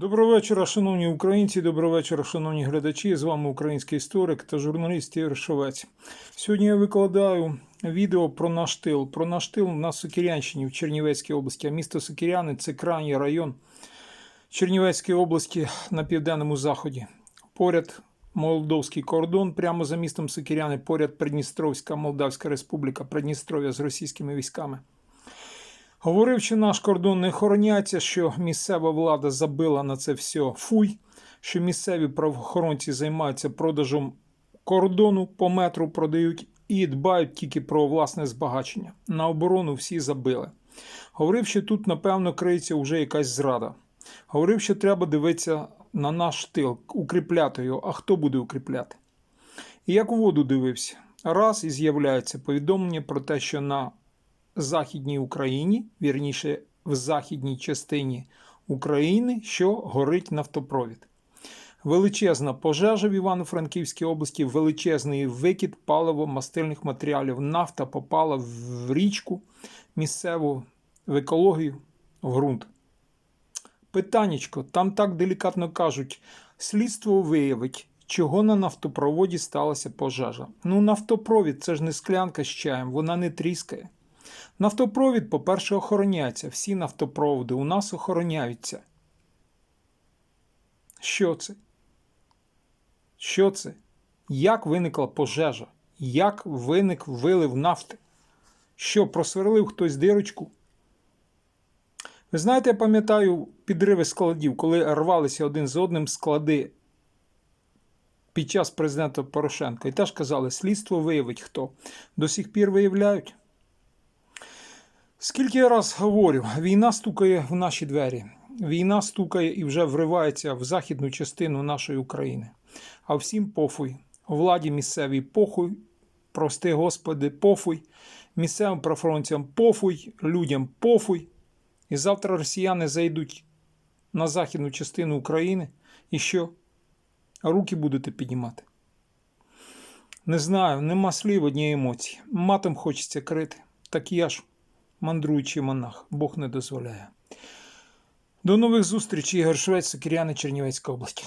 Доброго вечора, шановні українці, доброго вечора, шановні глядачі. З вами український історик та журналіст Ігор Шовець. Сьогодні я викладаю відео про наш тил. Про наш тил на Сокирянщині в Чернівецькій області. А місто Сокиряни це крайній район Чернівецької області на південному заході. Поряд Молдовський кордон, прямо за містом Сокиряни, поряд Придністровська Молдавська Республіка, Придністров'я з російськими військами. Говорив, що наш кордон не охороняється, що місцева влада забила на це все фуй, що місцеві правоохоронці займаються продажем кордону по метру, продають і дбають тільки про власне збагачення. На оборону всі забили. Говорив, що тут, напевно, криється вже якась зрада. Говорив, що треба дивитися на наш тил, укріпляти його. А хто буде укріпляти? І як у воду дивився, раз і з'являється повідомлення про те, що на Західній Україні, вірніше, в західній частині України, що горить нафтопровід. Величезна пожежа в Івано-Франківській області, величезний викид паливо-мастильних матеріалів. Нафта попала в річку місцеву, в екологію, в ґрунт. Питаннячко, там так делікатно кажуть, слідство виявить, чого на нафтопроводі сталася пожежа. Ну, нафтопровід це ж не склянка з чаєм, вона не тріскає. Нафтопровід, по-перше, охороняється. Всі нафтопроводи у нас охороняються. Що це? Що це? Як виникла пожежа? Як виник вилив нафти? Що, просверлив хтось дирочку? Ви знаєте, я пам'ятаю підриви складів, коли рвалися один з одним склади під час президента Порошенка. І теж казали, слідство виявить хто. До сих пір виявляють. Скільки я раз говорю, війна стукає в наші двері. Війна стукає і вже вривається в західну частину нашої України. А всім пофуй. Владі місцевій похуй, прости Господи, пофуй, місцевим правоохоронцям пофуй, людям пофуй. І завтра росіяни зайдуть на західну частину України і що? Руки будете піднімати. Не знаю, нема слів однієї емоції. Матом хочеться крити. Так я ж мандруючий монах, Бог не дозволяє. До нових зустрічей, Ігор Швець, Кіряни Чернівецька область.